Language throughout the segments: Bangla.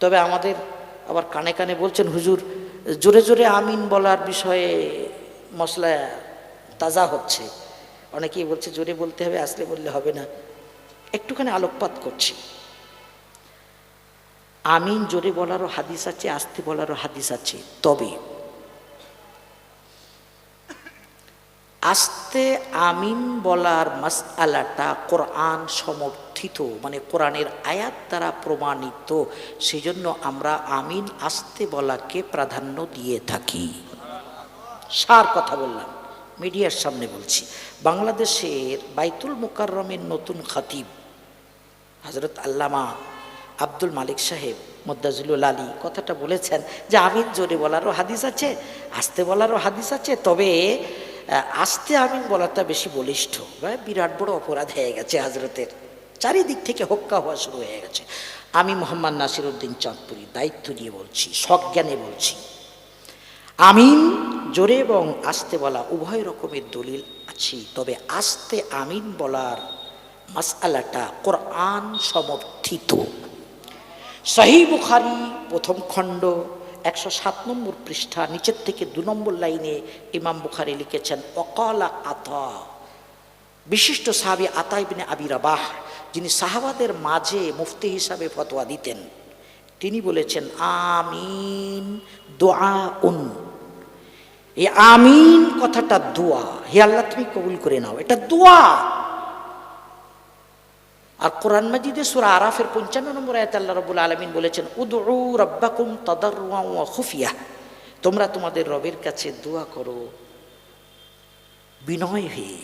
তবে আমাদের আবার কানে কানে বলছেন, হুজুর, জোরে জোরে আমিন বলার বিষয়ে মশলা তাজা হচ্ছে। অনেকেই বলছে, জোরে বলতে হবে, আসলে বললে হবে না। একটুখানি আলোকপাত করছি। আমিন জোরে বলারও হাদিস আছে, আস্তে বলারও হাদিস আছে। তবে আস্তে আমিন বলার মাস মাসআলাটা কোরআন সমর্থিত মানে কোরআনের আয়াত দ্বারা প্রমাণিত। সেজন্য আমরা আমিন আস্তে বলাকে প্রাধান্য দিয়ে থাকি। সার কথা বললাম, মিডিয়ার সামনে বলছি। বাংলাদেশের বাইতুল মোকাররমের নতুন খাতিব হজরত আল্লামা আব্দুল মালিক সাহেব মোদ্দাজুল আলী কথাটা বলেছেন যে আমিন জোরে বলারও হাদিস আছে, আস্তে বলারও হাদিস আছে, তবে আস্তে আমিন বলাটা বেশি বলিষ্ঠ বিরাট বড় অপরাধ হয়ে গেছে হাজরতের। চারিদিক থেকে হক্কা হওয়া শুরু হয়ে গেছে। আমি মোহাম্মদ নাসির উদ্দিন চাঁদপুরি, দায়িত্ব নিয়ে বলছি, সজ্ঞানে বলছি। আমিন, জোরে এবং আস্তে বলা উভয় রকমের দলিল আছে, তবে আস্তে আমিন বলার মাসআলাটা কোরআন সমর্থিত। সহি বুখারি প্রথম খণ্ড একশো সাত নম্বর পৃষ্ঠা, নিচের থেকে দু নম্বর লাইনে ইমাম বুখারি লিখেছেন অকালা আতা। বিশিষ্ট সাহাবি আতা ইবনে আবি রাবাহ, যিনি সাহাবাদের মাঝে মুফতি হিসাবে ফতোয়া দিতেন, তিনি বলেছেন, আমিন দোয়া উন এই আমিন কথাটা দোয়া। হে আল্লাহ, তুমি কবুল করে নাও। এটা দোয়া। আর কোরআন মাজিদে সুরা আরাফের পঞ্চান্ন নম্বর আয়াত আল্লাহ রবুল আলমিন বলেছেন, উদউ রব্বাকুম তদারুয়া খুফিয়া। তোমরা তোমাদের রবের কাছে দোয়া করো, বিনয় হয়ে,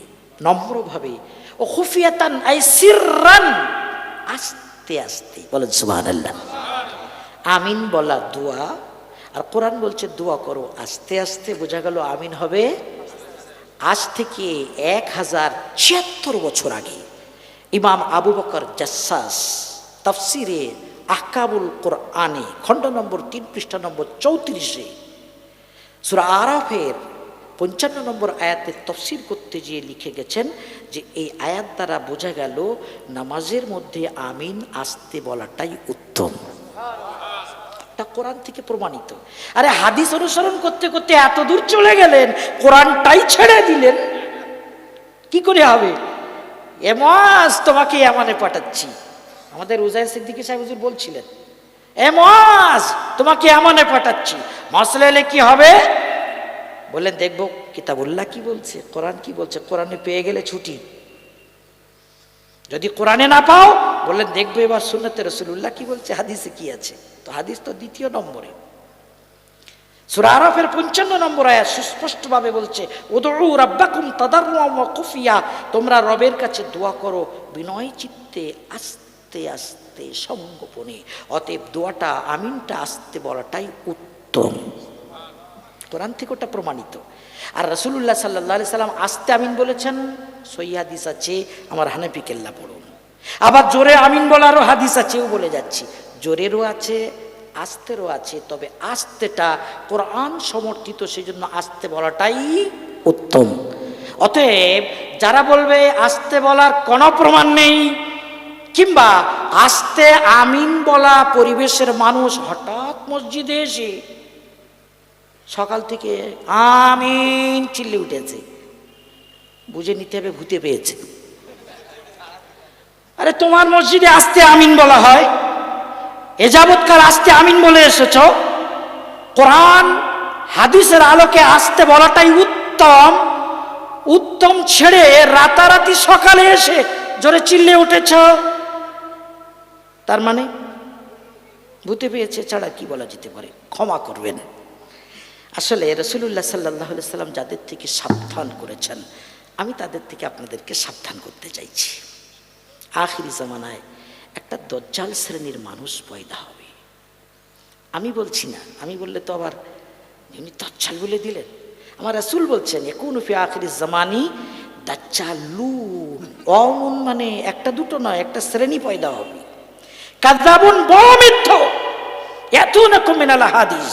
নম্রভাবে। ও খুফিয়াতান আই সিররান, আস্তে আস্তে, বলেন সুবহানাল্লাহ। আমিন বলা দোয়া, আর কোরআন বলছে দোয়া করো, আস্তে আস্তে, বোঝা গেল আমিন হবে। আজ থেকে এক হাজার ছিয়াত্তর বছর আগে। ইমাম আবু বকর জাসাস, তফসিরে আহকাবুল কোরআনে, খণ্ড নম্বর তিন, পৃষ্ঠা নম্বর চৌত্রিশে, সুরা আরাফের পঞ্চান্ন নম্বর আয়াতের তফসির করতে গিয়ে লিখে গেছেন যে, এই আয়াত দ্বারা বোঝা গেল নামাজের মধ্যে আমিন আসতে বলাটাই উত্তম। এটা কোরআন থেকে প্রমাণিত। আরে হাদিস অনুসরণ করতে করতে এত দূর চলে গেলেন, কোরআনটাই ছেড়ে দিলেন। কি করে হবে? এমাস তোমাকে এমানে পাঠাচ্ছি। আমাদের উজাই সিদ্দিকী সাহেব হুজুর বলছিলেন এমাস তোমাকে এমনে পাঠাচ্ছি। মশলা এলে কি হবে? বললেন, দেখব কিতাবুল্লাহ কি বলছে, কোরআন কি বলছে, কোরআনে পেয়ে গেলে ছুটি। যদি কোরআনে না পাও, বললেন, দেখব এবার সুন্নতে রসুল্লাহ কি বলছে, হাদিসে কি আছে। তো হাদিস তো দ্বিতীয় নম্বরে। সুরা আরাফের পঞ্চান্ন নম্বর আয়াত সুস্পষ্টভাবে বলছে, উদউ রাব্বাকুম খুফিয়া। তোমরা রবের কাছে দোয়া করো, বিনয় চিত্তে আস্তে আস্তে সঙ্গোপনে। অতএব দোয়াটা, আমিনটা আস্তে বলাটাই উত্তম। কোরআন থেকে ওটা প্রমাণিত। আর রসুল্লাহ সাল্লাহ সাল্লাম আস্তে আমিন বলেছেন সই হাদিস আছে, আমার হানাফি কেল্লা পড়ুন। আবার জোরে আমিন বলারও হাদিস আছেও বলে যাচ্ছি। জোরেরও আছে আস্তেরও আছে, তবে আস্তেটা কোরআন সমর্থিত সেই জন্য আস্তে বলাটাই উত্তম। অতএব যারা বলবে আস্তে বলার কোনো প্রমাণ নেই, কিংবা আস্তে আমিন বলা পরিবেশের মানুষ হঠাৎ মসজিদে এসে সকাল থেকে আমিন চিল্লে উঠেছে। বুঝে নিতে হবে ভূতে পেয়েছে। আরে তোমার মসজিদে আসতে আমিন বলা হয়? এ যাবৎকাল আসতে আমিন বলে এসেছ, কোরআন হাদিসের আলোকে আসতে বলাটাই উত্তম। উত্তম ছেড়ে রাতারাতি সকালে এসে জোরে চিল্লে উঠেছ। তার মানে ভূতে পেয়েছে ছাড়া কি বলা যেতে পারে? ক্ষমা করবেন। আসলে রসুল্লাহ সাল্লাহ সাল্লাম যাদের থেকে সাবধান করেছেন, আমি তাদের থেকে আপনাদেরকে সাবধান করতে চাইছি। আখিরি জামানায় একটা দজ্জাল শ্রেণির মানুষ পয়দা হবে। আমি বলছি না, আমি বললে তো আবার উনি দজ্জাল বলে দিলেন। আমার রাসুল বলছেন এখন ফি আখিরি জামানি দাজ্জালু অমন মানে একটা দুটো নয়, একটা শ্রেণি পয়দা হবে। কাদাবুন বড় মিথ্য। এত না কমেনালা হাদিস।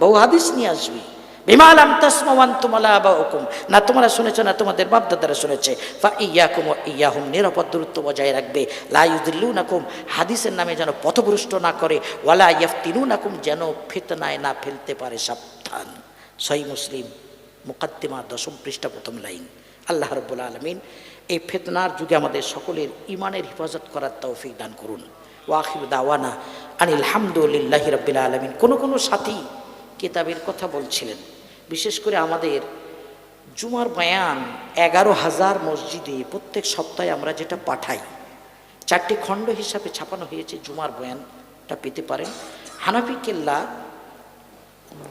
বহু হাদিস নিয়ে আসবে। বিমালাম তসমান তোমালা বা হুকুম না তোমরা শুনেছো, না তোমাদের বাপদাদারা শুনেছে। ফা ইয়াকুম ইয়াহুম, নিরাপদ দূরত্ব বজায় রাখবে। লাইউদ্দিল্লু নাকুম হাদিসের নামে যেন পথভ্রষ্ট না করে। ওয়ালা ইয়াফতিনু নাকুম যেন ফিতনায় না ফেলতে পারে সাবধান। সই মুসলিম, মুকাদ্দিমা দশম পৃষ্ঠা, প্রথম লাইন। আল্লাহ রব্বুল আলমিন এই ফেতনার যুগে আমাদের সকলের ইমানের হেফাজত করার তৌফিক দান করুন। ওয়াখির দাওয়ানা আনিল হামদুলিল্লাহি রব্বিল আলমিন। কোনো কোনো সাথী কিতাবের কথা বলছিলেন। বিশেষ করে আমাদের জুমার বয়ান এগারো হাজার মসজিদে প্রত্যেক সপ্তাহে আমরা যেটা পাঠাই, চারটি খণ্ড হিসাবে ছাপানো হয়েছে জুমার বয়ানটা পেতে পারেন। হানাফি কেল্লা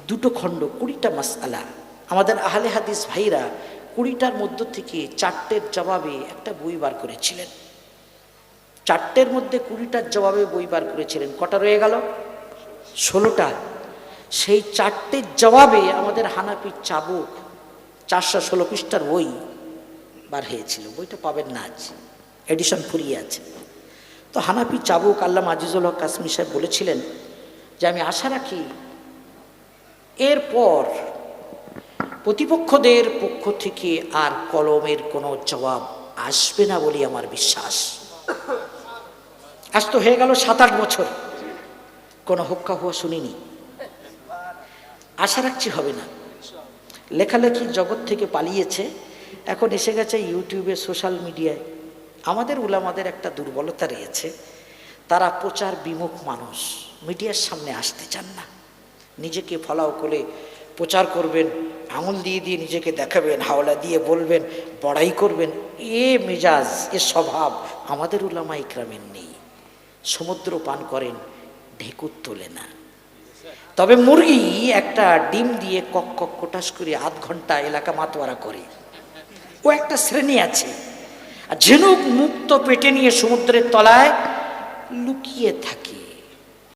দুটো খণ্ড, কুড়িটা মাসআলা। আমাদের আহলে হাদিস ভাইরা কুড়িটার মধ্য থেকে চারটের জবাবে একটা বই বার করেছিলেন। চারটের মধ্যে কুড়িটার জবাবে বই বার করেছিলেন। কটা রয়ে গেল? ষোলোটা। সেই চারটের জবাবে আমাদের হানাপি চাবুক চারশো ষোলো পৃষ্ঠার বই বার হয়েছিল। বইটা পাবেন না আজ। এডিশন ফুরিয়ে আছে। তো হানাপি চাবুক আল্লাহ আজিজুল হক কাশ্মীর সাহেব বলেছিলেন যে, আমি আশা রাখি এরপর প্রতিপক্ষদের পক্ষ থেকে আর কলমের কোনো জবাব আসবে না বলে আমার বিশ্বাস। আজ তো হয়ে গেল সাত আট বছর। কোনো হোক্কা হওয়া শুনিনি। আশা রাখছি হবে না। লেখালেখি জগৎ থেকে পালিয়েছে, এখন এসে গেছে ইউটিউবে, সোশ্যাল মিডিয়ায়। আমাদের উলামাদের একটা দুর্বলতা রয়েছে, তারা প্রচার বিমুখ মানুষ, মিডিয়ার সামনে আসতে চান না। নিজেকে ফলাও করে প্রচার করবেন, আঙুল দিয়ে দিয়ে নিজেকে দেখাবেন, হাওলা দিয়ে বলবেন, বড়াই করবেন, এ মেজাজ, এ স্বভাব আমাদের উলামা ইকরামের নেই। সমুদ্র পান করেন, ঢেকুর তোলে না। তবে মুরগি একটা ডিম দিয়ে কক কক কোটাস করে আধ ঘণ্টা এলাকা মাতোয়ারা করে। ও একটা শ্রেণি আছে। আর ঝিনুক মুক্ত পেটে নিয়ে সমুদ্রের তলায় লুকিয়ে থাকে।